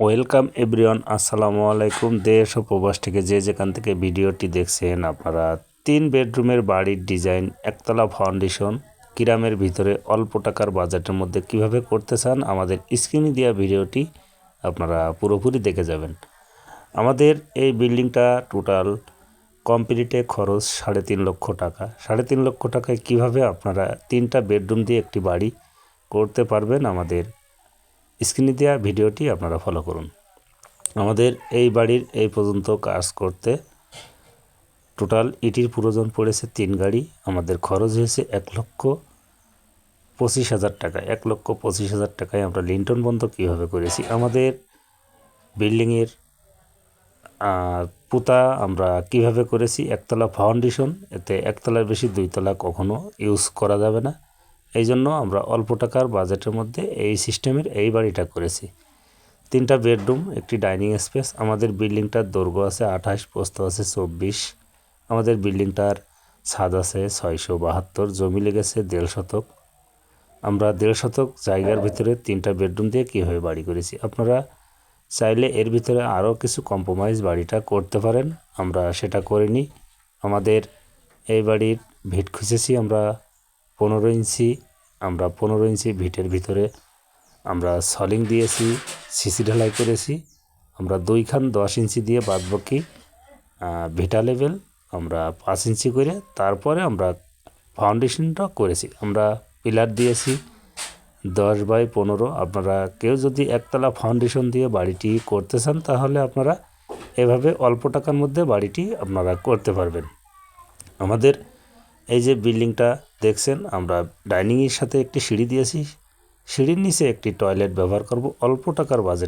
Welcome everyone, আসসালামু আলাইকুম। দেশ ও প্রবাস থেকে যে যেখান থেকে ভিডিওটি দেখছেন, আপনারা তিন বেডরুমের বাড়ির ডিজাইন, একতলা ফাউন্ডেশন, কিরামের ভিতরে অল্প টাকার বাজেটের মধ্যে কীভাবে করতে চান, আমাদের স্ক্রিনে দেওয়া ভিডিওটি আপনারা পুরোপুরি দেখে যাবেন। আমাদের এই বিল্ডিংটা টোটাল কমপ্লিটে খরচ সাড়ে তিন লক্ষ টাকা। সাড়ে তিন লক্ষ টাকায় কীভাবে আপনারা তিনটা বেডরুম দিয়ে একটি বাড়ি করতে পারবেন, আমাদের স্ক্রিনে দেওয়া ভিডিওটি আপনারা ফলো করুন। আমাদের এই বাড়ির এই পর্যন্ত কাজ করতে টোটাল ইটির প্রয়োজন পড়েছে তিন গাড়ি। আমাদের খরচ হয়েছে এক লক্ষ পঁচিশ হাজার টাকা। এক লক্ষ পঁচিশ হাজার টাকায় আমরা লিন্টন বন্ধ কীভাবে করেছি? আমাদের বিল্ডিংয়ের পুতা আমরা কীভাবে করেছি? একতলা ফাউন্ডেশন এতে একতলার বেশি দুইতলা কখনো ইউজ করা যাবে না। এই জন্য আমরা অল্প টাকার বাজেটের মধ্যে এই সিস্টেমের এই বাড়িটা করেছি। তিনটা বেডরুম, একটি ডাইনিং স্পেস, আমাদের বিল্ডিংটার দৈর্ঘ্য আছে আঠাশ পোস্ত আছে চব্বিশ, আমাদের বিল্ডিংটার ছাদ আছে ছয়শো বাহাত্তর, জমি লেগেছে দেড় শতক। আমরা দেড় শতক জায়গার ভিতরে তিনটা বেডরুম দিয়ে কীভাবে বাড়ি করেছি? আপনারা চাইলে এর ভিতরে আরও কিছু কম্প্রোমাইজ বাড়িটা করতে পারেন। আমরা সেটা করিনি আমাদের এই বাড়ির ভিট খুঁজেছি আমরা পনেরো ইঞ্চি, আমরা পনেরো ইঞ্চি ভিটের ভিতরে আমরা সলিং দিয়েছি, সিসি ঢালাই করেছি। আমরা দুইখান দশ ইঞ্চি দিয়ে বাদ বাকি ভিটা লেভেল আমরা পাঁচ ইঞ্চি করে, তারপরে আমরা ফাউন্ডেশনটা করেছি। আমরা পিলার দিয়েছি দশ বাই পনেরো। আপনারা কেউ যদি একতলা ফাউন্ডেশন দিয়ে বাড়িটি করতে চান, তাহলে আপনারা এভাবে অল্প টাকার মধ্যে বাড়িটি আপনারা করতে পারবেন। আমাদের এই যে বিল্ডিংটা দেখছেন, আমরা ডাইনিংয়ের সাথে একটি সিঁড়ি দিয়েছি। সিঁড়ির নিচে একটি টয়লেট ব্যবহার করব, অল্প টাকার বাজেট।